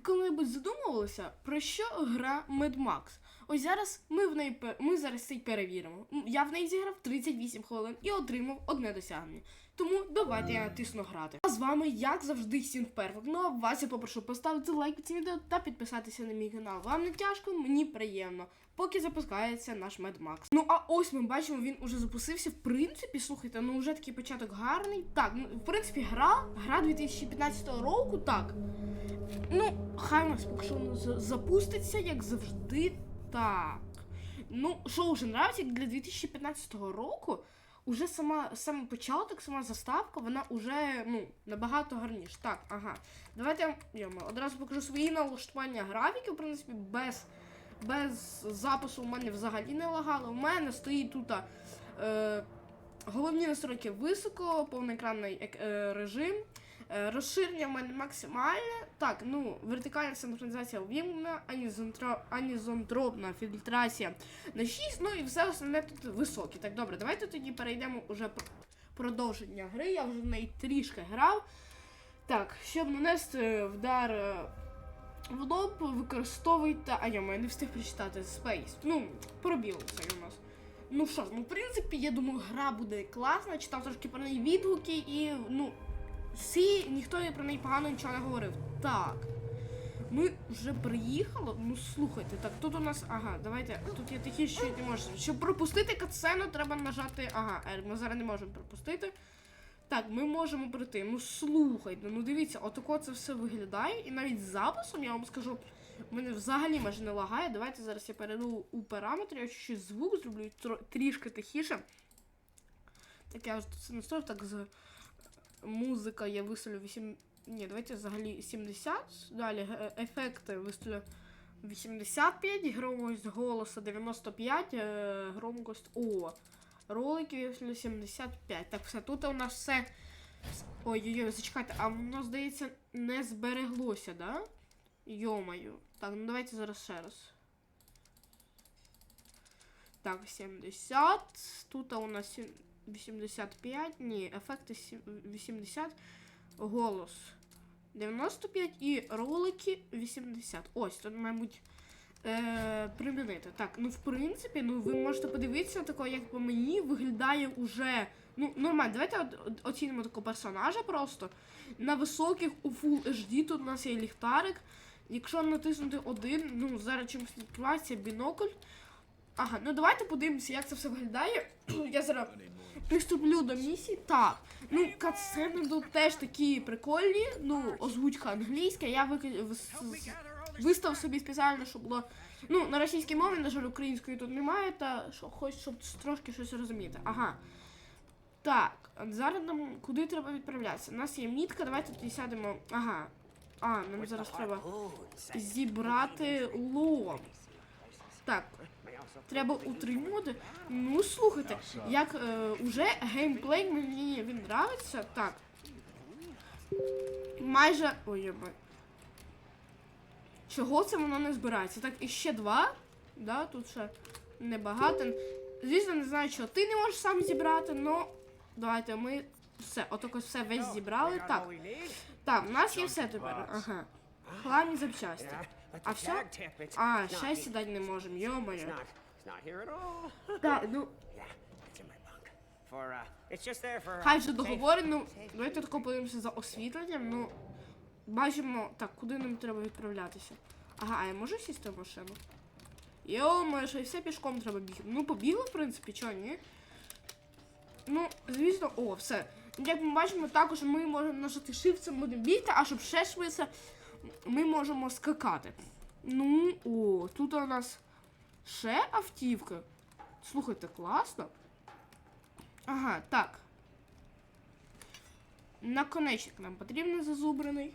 коли-небудь задумувалися, про що гра Mad Max? Ось зараз ми в неї ми зараз це й перевіримо. Я в неї зіграв 38 хвилин і отримав одне досягнення. Тому давайте я натисну грати. А з вами, як завжди, Сін Перфект. Ну а вас я попрошу поставити лайк цим відео та підписатися на мій канал. Вам не тяжко, мені приємно. Поки запускається наш Mad Max. Ну а ось ми бачимо, він уже запустився. В принципі, слухайте, ну вже такий початок гарний. Так, ну в принципі, гра, гра 2015 року, так. Ну, хай у нас поки що запуститься, як завжди, так. Ну, що вже нравиться, для 2015 року, уже сама саме початок, сама заставка, вона уже ну, набагато гарніша. Так, ага. Давайте я одразу покажу свої налаштування графіки, в принципі, без, без запису у мене взагалі не лагало. У мене стоїть тут. Е, Головні настройки високо, повноекранний ек- е, режим. Е, Розширення в мене максимальне. Так, ну, вертикальна синхронізація анізонтро- анізонтропна фільтрація на 6, ну і все основне тут високе. Так, добре, давайте тоді перейдемо уже пр- продовження гри. Я вже в неї трішки грав. Так, щоб нанести вдар е, в лоб, використовуйте. А я не встиг прочитати Space. Ну, пробіл це у нас. Ну що ж, ну в принципі, я думаю, гра буде класна. Читав трошки про неї відгуки і ну. Всі, ніхто про неї погано нічого не говорив. Так. Ми вже приїхали. Ну слухайте, так тут у нас. Ага, давайте. Тут є такі, що не можна. Щоб пропустити катсцену, треба нажати. Ага, ми зараз не можемо пропустити. Так, ми можемо пройти. Ну слухайте, ну дивіться, отако це все виглядає. І навіть з записом, я вам скажу, мене взагалі майже не лагає. Давайте зараз я перейду у параметри, я ще звук зроблю трішки тихіше. Так, я тут це настроїв, так з музика я виставлю 8. Ні, давайте взагалі 70. Далі е, ефекти виставлю 85, громкость голосу 95, е, громкость О. Ролики виставлю 75. Так, все, тут у нас все. Ой-ой-ой, зачекайте, а воно, здається, не збереглося, да? Йомаю. Так, ну давайте зараз ще раз. Так, 70. Тут у нас сім- 85. Ні, ефекти 80. Голос 95 і ролики 80. Ось, тут, мабуть, е, примінити. Так, ну в принципі, ну ви можете подивитися, такого, як по мені виглядає уже. Ну, нормально, давайте оцінимо такого персонажа просто. На високих у Full HD тут у нас є ліхтарик. Якщо натиснути один, ну зараз чимось відкривається бінокль. Ага, ну давайте подивимося, як це все виглядає. Я зараз приступлю до місії. Так. Ну, катсцени тут теж такі прикольні. Ну, озвучка англійська. Я вик- вистав собі спеціально, щоб було. Ну, на російській мові, на жаль, української тут немає, та що хоч, щоб трошки щось розуміти. Ага. Так, зараз нам куди треба відправлятися? У нас є мітка, давайте тоді сядемо. Ага. А, нам зараз треба зібрати лом. Так, треба утримувати. Ну, слухайте, як е, уже геймплей мені він нравиться. Так. Майже. Ой, єбай. Чого це воно не збирається? Так, і ще два. Да, тут ще небагато. Звісно, не знаю, чого ти не можеш сам зібрати, но давайте ми все, отак ось все весь зібрали. Так, так, у нас є все тепер. Ага. Хламні запчасті. А все? А, ще сідати не можемо, йомаю. Так, ну, хай вже договорено. Давайте тако подивимося за освітленням. Ну, бачимо, так, куди нам треба відправлятися? Ага, а я можу сісти в машину? Йо, що і все пішком треба бігти. Ну, побігли, в принципі, чого, ні? Ну, звісно, о, все. Як ми бачимо, також ми можемо нажати Shift, це будемо бігти, а щоб ще швидше, ми можемо скакати. Ну, о, тут у нас ще автівки. Слухайте, класно. Ага, так. Наконечник нам потрібен зазубрений.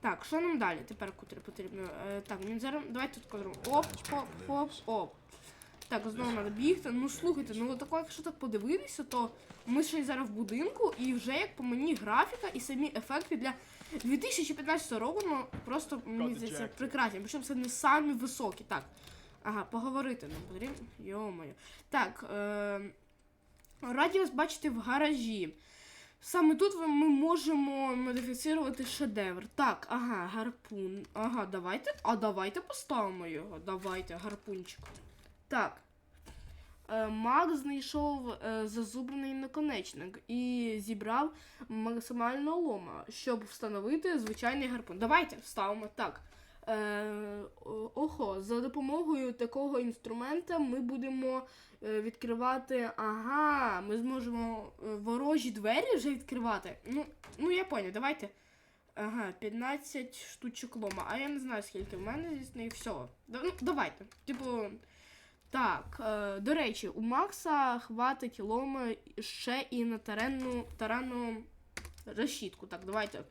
Так, що нам далі? Тепер куди потрібно? Е, так, мені зараз. Давайте тут кадром. Оп, оп, оп, оп. Так, знову треба бігти. Ну слухайте, ну тако, якщо так подивитися, то ми ще й зараз в будинку, і вже як по мені графіка і самі ефекти для 2015 року, ну просто мені здається прекрасні. Причому це не самі високі. Так. Ага, поговорити нам потрібно. Йо-моє. Так, е, раді вас бачити в гаражі. Саме тут ми можемо модифіцирувати шедевр. Так, ага, гарпун. Ага, давайте. А давайте поставимо його. Давайте, гарпунчик. Так. Мак знайшов е, зазубрений наконечник і зібрав максимально лома, щоб встановити звичайний гарпун. Давайте вставимо так. Е, охо, за допомогою такого інструмента ми будемо е, відкривати. Ага, ми зможемо ворожі двері вже відкривати. Ну, ну я поняв, давайте. Ага, 15 штучок лома. А я не знаю, скільки в мене звісно, і все. Ну, давайте. Типу. Так, е, до речі, у Макса хватить лома ще і на таранну, таранну решітку. Так, давайте.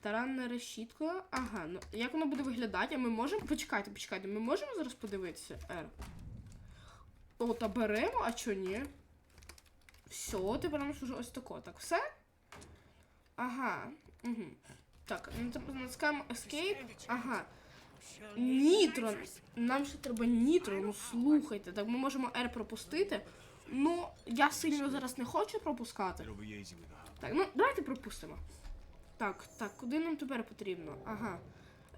Таранна решітка. Ага, ну як воно буде виглядати? А ми можемо. Почекайте, почекайте, ми можемо зараз подивитися? R. О, та беремо, а чо ні? Все, тепер нам вже ось тако. Так, все? Ага. Угу. Так, ну, натискаємо Escape. Ага. Нітро. Нам ще треба нітро. Ну слухайте, так ми можемо R пропустити. Ну, я сильно зараз не хочу пропускати. Так, ну давайте пропустимо. Так, так, куди нам тепер потрібно? Ага.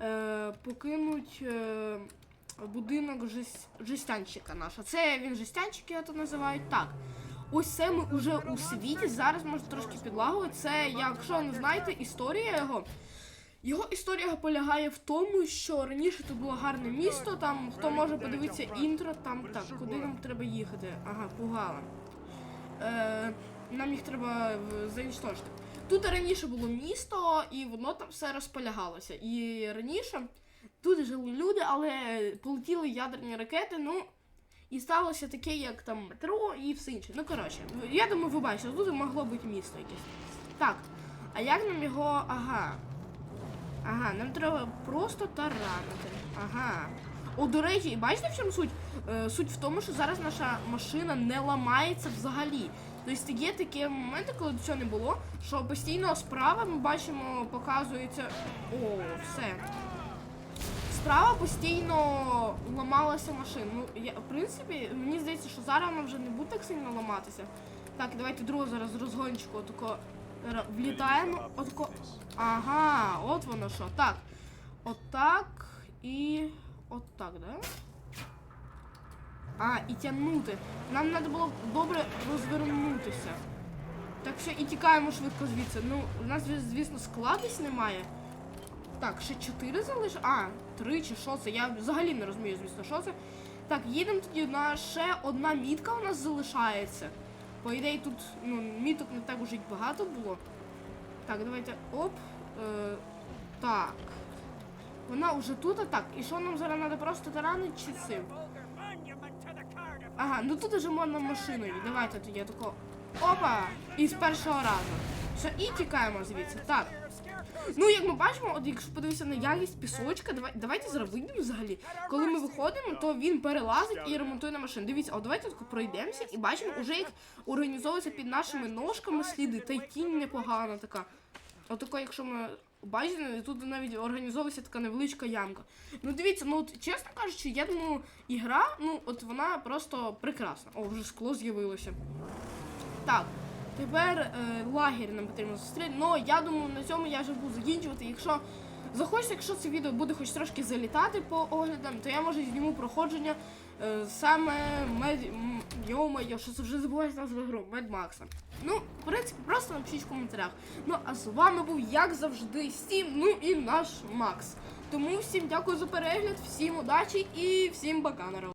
Е, покинуть е, будинок жест... жестянщика наша. Це він жестянщик, я то називають. Так. Ось це ми вже у світі. Зараз може трошки підлагувати. Це, якщо не знаєте, історія його. Його історія полягає в тому, що раніше тут було гарне місто. Там хто може подивитися інтро, там так, куди нам треба їхати? Ага, пугала. Е, нам їх треба заінштожити. Тут раніше було місто, і воно там все розполягалося. І раніше тут жили люди, але полетіли ядерні ракети, ну. І сталося таке, як там метро і все інше. Ну, коротше, я думаю, ви бачите, тут могло бути місто якесь. Так, а як нам його. Ага. Ага, нам треба просто таранити. Ага. О, до речі, бачите, в чому суть? Е, суть в тому, що зараз наша машина не ламається взагалі. Тобто є такі моменти, коли цього не було, що постійно справа ми бачимо, показується. О, все. Справа постійно ламалася машина. Ну, я, в принципі, мені здається, що зараз вона вже не буде так сильно ламатися. Так, давайте другу зараз розгончику отако ра- влітаємо. Отако. Ага, от воно що. Так. Отак і. Отак, да? А, і тягнути. Нам треба було добре розвернутися. Так що і тікаємо швидко звідси. Ну, у нас, звісно, складність немає. Так, ще чотири залиш. А, три чи що це? Я взагалі не розумію, звісно, що це. Так, їдемо тоді на ще одна мітка у нас залишається. По ідеї тут ну, міток не так уже й багато було. Так, давайте. Оп. Е, так. Вона вже тут, а так. І що нам зараз треба просто таранити чи цим? Ага, ну тут уже можна машиною. Давайте тоді я тако. Опа! І з першого разу. Все, і тікаємо звідси. Так. Ну, як ми бачимо, от якщо подивитися на якість пісочка, давай, давайте вийдемо взагалі. Коли ми виходимо, то він перелазить і ремонтує на машину. Дивіться, от давайте тако пройдемося і бачимо, уже як організовується під нашими ножками сліди, та й тінь непогана така. Отако, якщо ми бачите, тут навіть організовується така невеличка ямка. Ну дивіться, ну от чесно кажучи, я думаю, ігра, ну от вона просто прекрасна. О, вже скло з'явилося. Так, тепер е, лагерь нам потрібно зустріти. Ну, я думаю, на цьому я вже буду закінчувати. Якщо захочеться, якщо це відео буде хоч трошки залітати по оглядам, то я може зніму проходження е, саме мед... Йо-моє, що це вже забувається назва гру, Мед Макса. Ну, в принципі, просто напишіть в коментарях. Ну, а з вами був, як завжди, Стім, ну і наш Макс. Тому всім дякую за перегляд, всім удачі і всім пока.